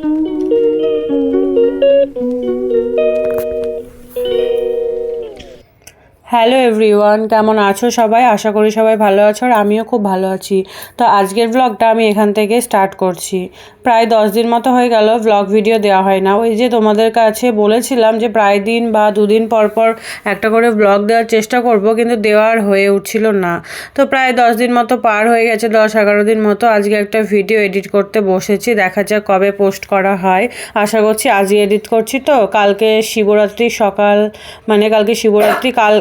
Música hello everyone, কেমন আছো সবাই? আশা করি সবাই ভালো আছো আর আমিও খুব ভালো আছি। তো আজকের ব্লগটা আমি এখান থেকে স্টার্ট করছি। প্রায় দশ দিন মতো হয়ে গেল ব্লগ ভিডিও দেওয়া হয় না। ওই যে তোমাদের কাছে বলেছিলাম যে প্রায় দিন বা দুদিন পর পর একটা করে ব্লগ দেওয়ার চেষ্টা করব, কিন্তু দেওয়ার হয়ে উঠছিল না। তো প্রায় দশ দিন মতো পার হয়ে গেছে, দশ এগারো দিন মতো আজকে একটা ভিডিও এডিট করতে বসেছি। দেখা যাক কবে পোস্ট করা হয়। আশা করছি আজই এডিট করছি তো। কালকে শিবরাত্রি সকাল মানে কালকে শিবরাত্রি কাল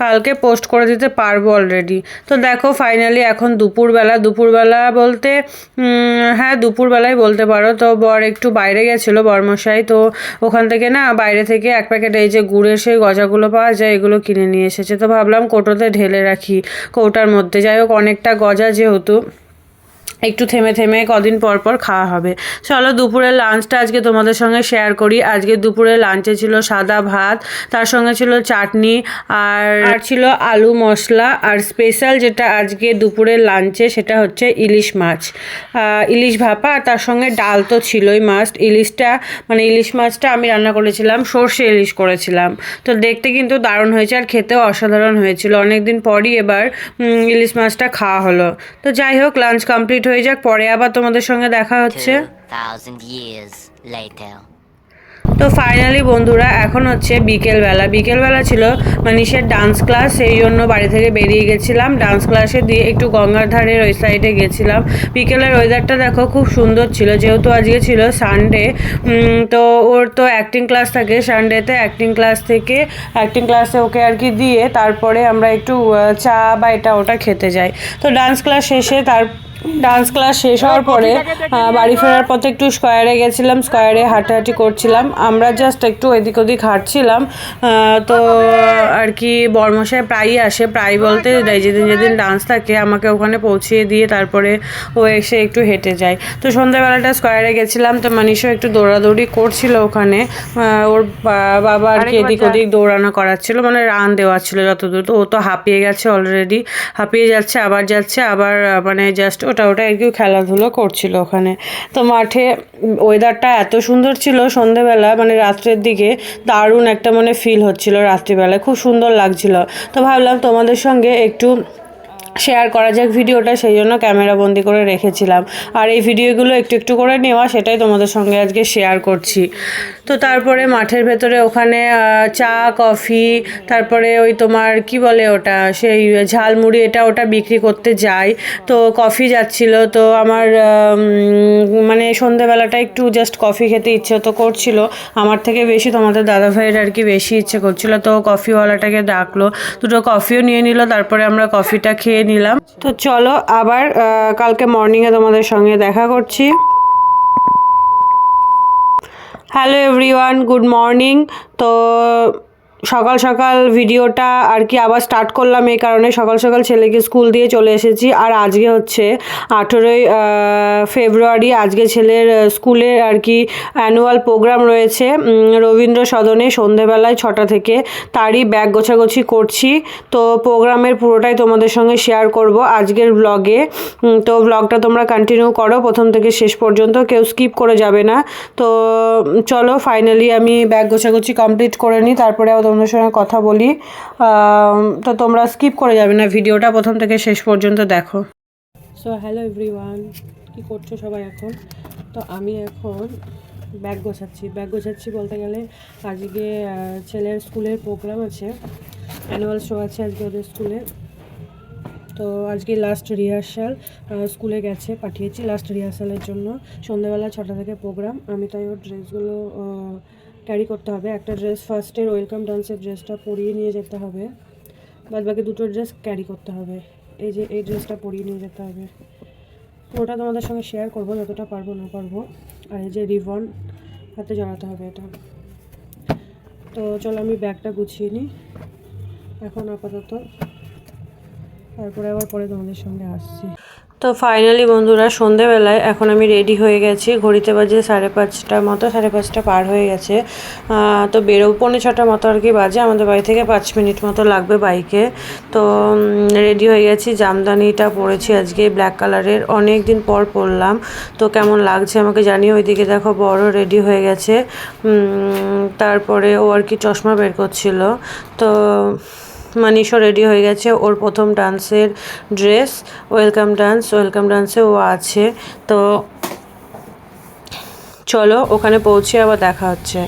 কালকে পোস্ট করে দিতে পারব অলরেডি তো দেখো ফাইনালি এখন দুপুরবেলা দুপুরবেলা বলতে হ্যাঁ দুপুরবেলায় বলতে পারো। তো বর একটু বাইরে গেছিল বরমশাই, তো ওখান থেকে না বাইরে থেকে এক প্যাকেট এই যে গুড়ের সেই গজাগুলো পাওয়া যায়, এগুলো কিনে নিয়ে এসেছে। তো ভাবলাম কোটোতে ঢেলে রাখি কৌটার মধ্যে। যাই হোক, অনেকটা গজা যেহেতু। একটু থেমে থেমে কদিন পর পর খাওয়া হবে। চলো দুপুরের লাঞ্চটা আজকে তোমাদের সঙ্গে শেয়ার করি। আজকে দুপুরে লাঞ্চে ছিল সাদা ভাত, তার সঙ্গে ছিল চাটনি আর ছিল আলু মশলা। আর স্পেশাল যেটা আজকে দুপুরের লাঞ্চে সেটা হচ্ছে ইলিশ মাছ। ইলিশ ভাপা আর তার সঙ্গে ডাল তো ছিলই মাস্ট ইলিশটা মানে ইলিশ মাছটা আমি রান্না করেছিলাম, সর্ষে ইলিশ করেছিলাম। তো দেখতে কিন্তু দারুণ হয়েছে আর খেতেও অসাধারণ হয়েছিল। অনেকদিন পরই এবার ইলিশ মাছটা খাওয়া হলো। তো যাই হোক লাঞ্চ কমপ্লিট হয়ে যাক পরে আবার তোমাদের সঙ্গে দেখা হচ্ছে। 2,000 years তো ফাইনালি বন্ধুরা এখন হচ্ছে বিকেলবেলা। বিকেলবেলা ছিল মানিষের ডান্স ক্লাস সেই জন্য বাড়ি থেকে বেরিয়ে গেছিলাম। ডান্স ক্লাসে দিয়ে একটু গঙ্গার ধারের ওই সাইডে গেছিলাম। বিকেলের ওয়েদারটা দেখো খুব সুন্দর ছিল। যেহেতু আজকে ছিল সানডে তো ওর তো অ্যাক্টিং ক্লাস থাকে সানডেতে অ্যাক্টিং ক্লাস থেকে অ্যাক্টিং ক্লাসে ওকে আর কি দিয়ে তারপরে আমরা একটু চা বা এটা ওটা খেতে যাই। তো ডান্স ক্লাস শেষে তার ডান্স ক্লাস শেষ হওয়ার পরে বাড়ি ফেরার পথে একটু স্কোয়ারে গেছিলাম স্কোয়ারে হাঁটাহাঁটি করছিলাম। আমরা জাস্ট একটু এদিক ওদিক হাঁটছিলাম। তো আর কি বর্মশাই প্রায়ই আসে প্রায় বলতে যেদিন যেদিন ডান্স থাকে আমাকে ওখানে পৌঁছিয়ে দিয়ে তারপরে ও এসে একটু হেঁটে যায়। তো সন্ধ্যাবেলাটা স্কোয়ারে গেছিলাম তো মানিশও একটু দৌড়াদৌড়ি করছিল ওখানে। ওর বাবা আর কি এদিক ওদিক দৌড়ানো করাচ্ছিল মানে রান দেওয়া ছিল যতদূর। তো ও তো হাঁপিয়ে গেছে অলরেডি হাঁপিয়ে যাচ্ছে আবার যাচ্ছে আবার মানে জাস্ট ওটা ওটা আর কি খেলাধুলো করছিল ওখানে। তো মাঠে ওয়েদারটা এত সুন্দর ছিল সন্ধেবেলা মানে রাত্রের দিকে দারুণ একটা মানে ফিল হচ্ছিল রাত্রিবেলায়। খুব সুন্দর লাগছিল। তো ভাবলাম তোমাদের সঙ্গে একটু শেয়ার করা যাক ভিডিওটা, সেই জন্য ক্যামেরা বন্দি করে রেখেছিলাম। আর এই ভিডিওগুলো একটু একটু করে নেওয়া, সেটাই তোমাদের সঙ্গে আজকে শেয়ার করছি। তো তারপরে মাঠের ভেতরে ওখানে চা, কফি, তারপরে ওই তোমার কি বলে ওটা, সেই ঝালমুড়ি, এটা ওটা বিক্রি করতে যাই। তো কফি যাচ্ছিল, তো আমার মানে সন্ধেবেলাটা একটু জাস্ট কফি খেতে ইচ্ছে তো করছিল। আমার থেকে বেশি, তোমাদের দাদা ভাইয়ের আর কি বেশি ইচ্ছে করছিল, তো কফিওয়ালাটাকে ডাকলো। দুটো কফিও নিয়ে নিল, তারপরে আমরা কফিটা খেয়ে নিলাম। তো চলো আবার কালকে মর্নিংয়ে তোমাদের সঙ্গে দেখা করছি। হ্যালো এভরিওয়ান গুড মর্নিং তো সকাল সকাল ভিডিওটা আর কি আবার স্টার্ট করলাম এই কারণে সকাল সকাল ছেলেকে স্কুল দিয়ে চলে এসেছি। আর আজকে হচ্ছে আঠেরোই ফেব্রুয়ারি আজকে ছেলের স্কুলে আর কি অ্যানুয়াল প্রোগ্রাম রয়েছে। রবীন্দ্র সদনে সন্ধেবেলায় ছটা থেকে। তারই ব্যাগ গোছাগুছি করছি। তো প্রোগ্রামের পুরোটাই তোমাদের সঙ্গে শেয়ার করব আজকের ব্লগে তো ব্লগটা তোমরা কন্টিনিউ করো। প্রথম থেকে শেষ পর্যন্ত কেউ স্কিপ করে যাবে না। তো চলো ফাইনালি আমি ব্যাগ গোছাগুছি কমপ্লিট করে নিই। তারপরে তোমাদের সঙ্গে কথা বলি। তো তোমরা স্কিপ করে যাবে না, ভিডিওটা প্রথম থেকে শেষ পর্যন্ত দেখো। সো হ্যালো এভরিওয়ান কী করছ সবাই এখন? তো আমি এখন ব্যাগ গোছাচ্ছি। ব্যাগ গোছাচ্ছি বলতে গেলে আজকে ছেলের স্কুলের প্রোগ্রাম আছে। অ্যানুয়াল শো আছে আজকে ওদের স্কুলে। তো আজকে লাস্ট রিহার্সাল স্কুলে গেছে, পাঠিয়েছি লাস্ট রিহার্সালের জন্য। সন্ধ্যাবেলা ছটা থেকে প্রোগ্রাম আমি তাই ওর ড্রেসগুলো ক্যারি করতে হবে। একটা ড্রেস ফার্স্টের ওয়েলকাম ডান্সের ড্রেসটা পরিয়ে নিয়ে যেতে হবে। বাদ বাকি দুটো ড্রেস ক্যারি করতে হবে। এই যে, এই ড্রেসটা পরিয়ে নিয়ে যেতে হবে। পুরোটা তোমাদের সঙ্গে শেয়ার করব, যতটা পারব, না পারব। আর এই যে রিবন হাতে জড়াতে হবে এটা। তো চলো আমি ব্যাগটা গুছিয়ে নিই। এখন আপাতত। তারপরে আবার পরে তোমাদের সঙ্গে আসছি। তো ফাইনালি বন্ধুরা, সন্ধেবেলায় এখন আমি রেডি হয়ে গেছি। ঘড়িতে বাজে সাড়ে পাঁচটার মতো, সাড়ে পাঁচটা পার হয়ে গেছে। তো বেরো পৌনে ছটার মতো আর কি বাজে। আমাদের বাড়ি থেকে পাঁচ মিনিট মতো লাগবে বাইকে তো রেডি হয়ে গেছি। জামদানিটা পরেছি আজকে ব্ল্যাক কালারের অনেক দিন পর পরলাম। তো কেমন লাগছে আমাকে জানিয়ে ওইদিকে দেখো বড় রেডি হয়ে গেছে। তারপরে ও আর কি চশমা বের করছিল। তো মানিশও রেডি হয়ে গেছে ওর প্রথম ডান্সের ড্রেস ওয়েলকাম ডান্স ওয়েলকাম ডান্সে ও আছে। তো চলো ওখানে পৌঁছে আবার দেখা হচ্ছে।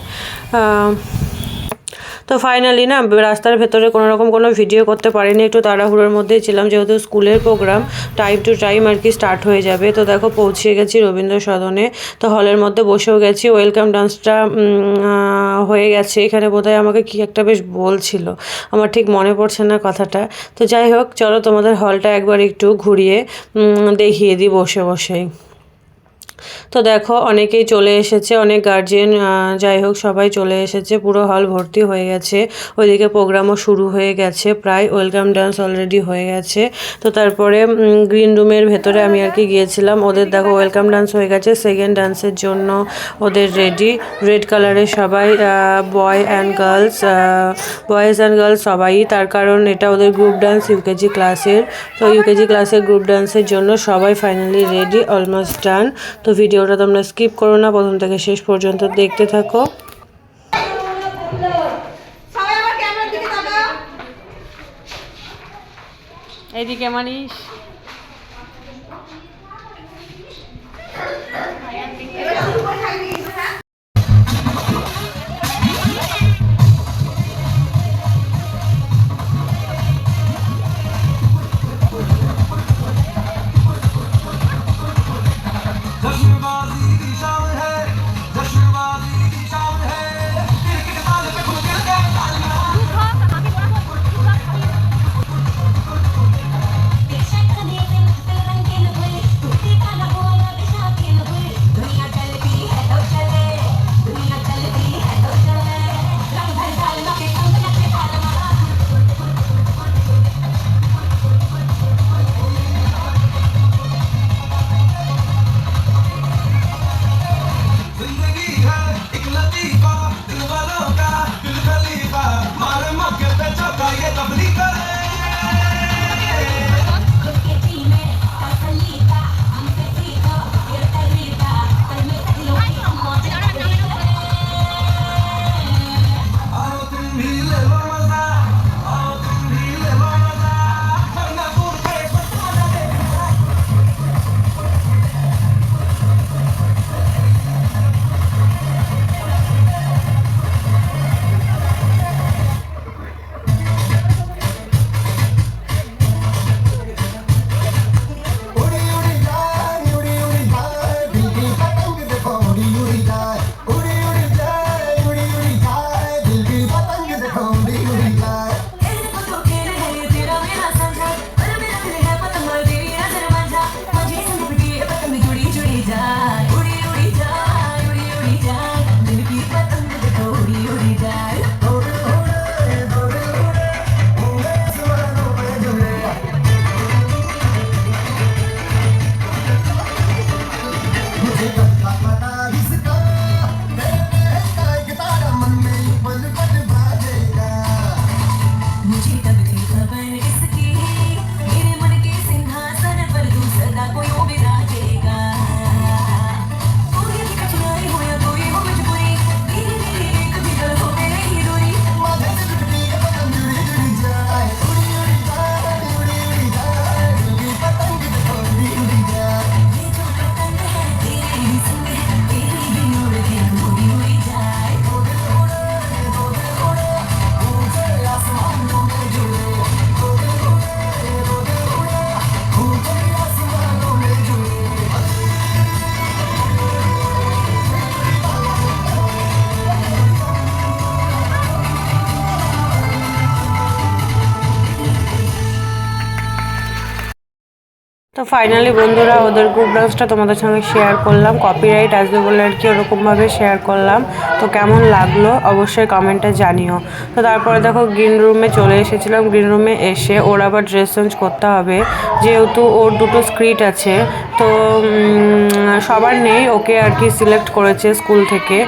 তো ফাইনালি না, রাস্তার ভেতরে কোনো রকম কোনো ভিডিও করতে পারিনি, একটু তাড়াহুড়োর মধ্যেই ছিলাম, যেহেতু স্কুলের প্রোগ্রাম টাইম টু টাইম আর কি স্টার্ট হয়ে যাবে। তো দেখো পৌঁছে গেছি রবীন্দ্র সদনে তো হলের মধ্যে বসেও গেছি ওয়েলকাম ডান্সটা হয়ে গেছে। এখানে বোধহয় আমাকে কি একটা বেশ বলছিল, আমার ঠিক মনে পড়ছে না কথাটা। তো যাই হোক, চলো তোমাদের হলটা একবার একটু ঘুরিয়ে দেখিয়ে দিই বসে বসেই। তো দেখো, অনেকেই চলে এসেছে, অনেক গার্জিয়ান যাই হোক, সবাই চলে এসেছে, পুরো হল ভর্তি হয়ে গেছে। ওইদিকে প্রোগ্রামও শুরু হয়ে গেছে, প্রায় ওয়েলকাম ডান্স অলরেডি হয়ে গেছে। তো তারপরে গ্রিন রুমের ভেতরে আমি আর কি গিয়েছিলাম। ওদের দেখো ওয়েলকাম ডান্স হয়ে গেছে সেকেন্ড ডান্সের জন্য ওদের রেডি রেড কালারের সবাই boy and girls boys and girls সবাই। তার কারণ এটা ওদের গ্রুপ ডান্স ইউকেজি ক্লাসের তো ইউকেজি ক্লাসের গ্রুপ ডান্সের জন্য সবাই ফাইনালি রেডি অলমোস্ট ডান তো ভিডিওটা তোমরা স্কিপ করো না প্রথম থেকে শেষ পর্যন্ত দেখতে থাকো। এইদিকে মানিস। তো ফাইনালি বন্ধুরা ওদের গ্রুপ ডান্সটা তোমাদের সঙ্গে শেয়ার করলাম কপিরাইট আসবে বলে আর কি ওরকমভাবে শেয়ার করলাম। তো কেমন লাগল অবশ্যই কমেন্টে জানিও। তো তারপরে দেখো গ্রিন রুমে চলে এসেছিলাম গ্রিন রুমে এসে ওর আবার ড্রেস চেঞ্জ করতে হবে। যেহেতু ওর দুটো স্ক্রিট আছে, তো সবার নেই। ওকে আর কি সিলেক্ট করেছে স্কুল থেকে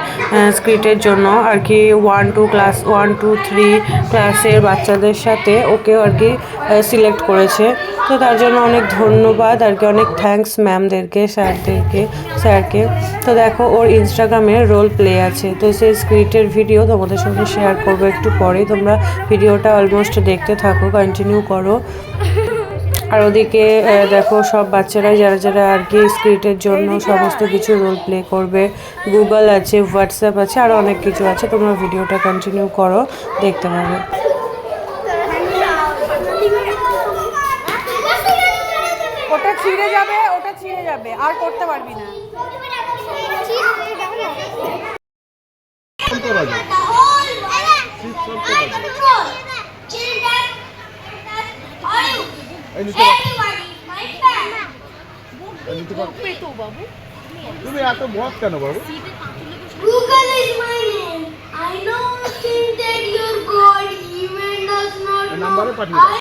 স্ক্রিটের জন্য। আর কি one two class one two three ক্লাসের বাচ্চাদের সাথে ওকে আর কি সিলেক্ট করেছে। তো তার জন্য অনেক ধন্যবাদ। আর কি অনেক থ্যাঙ্কস ম্যামদেরকে স্যারদেরকে স্যারকে। তো দেখো, ওর ইনস্টাগ্রামে রোল প্লে আছে। তো সেই স্ক্রিটের ভিডিও তোমাদের সঙ্গে শেয়ার করব একটু পরেই তোমরা ভিডিওটা অলমোস্ট দেখতে থাকো কন্টিনিউ করো। আর ওদিকে দেখো সব বাচ্চারাই যারা যারা আর কি স্ক্রিপ্টের জন্য সমস্ত কিছু রোল প্লে করবে। গুগল আছে হোয়াটসঅ্যাপ আছে আর অনেক কিছু আছে। তোমরা ভিডিওটা কন্টিনিউ করো দেখতে পাবে। ওটা ছিঁড়ে যাবে ওটা ছিঁড়ে যাবে আর করতে পারবি না। তুমি এত মত কেন বাবু Google is my name. I don't think that your God even does not এই know. নাম্বারে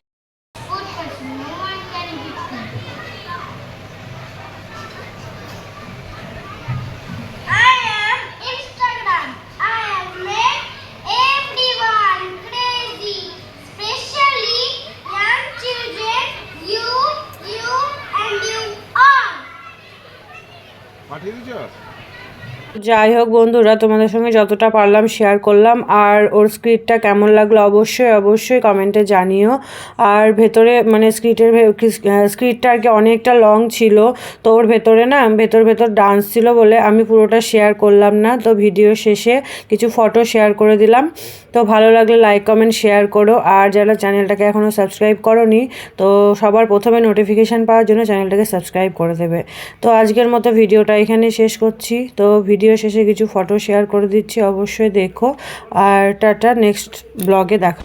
পাঠিয়ে দিচ্ছ যাই হোক বন্ধুরা, তোমাদের সঙ্গে যতটা পারলাম শেয়ার করলাম। আর ওর স্ক্রিপ্টটা কেমন লাগল অবশ্যই অবশ্যই কমেন্টে জানিও। আর ভেতরে মানে স্ক্রিপ্টের স্ক্রিপ্টটা আর কি অনেকটা লং ছিল। তো ওর ভেতরে না, ভেতর ভেতর ডান্স ছিল বলে আমি পুরোটা শেয়ার করলাম না। তো ভিডিও শেষে কিছু ফটো শেয়ার করে দিলাম। তো ভালো লাগলে লাইক কমেন্ট শেয়ার করো। আর যারা চ্যানেলটাকে এখনও সাবস্ক্রাইব করনি, তো সবার প্রথমে নোটিফিকেশান পাওয়ার জন্য চ্যানেলটাকে সাবস্ক্রাইব করে দেবে। তো আজকের মতো ভিডিওটা এখানে শেষ করছি। তো ভিডিও শেষে কিছু ফটো শেয়ার করে দিচ্ছি অবশ্যই দেখো। আর টাটা নেক্সট ব্লগে দেখা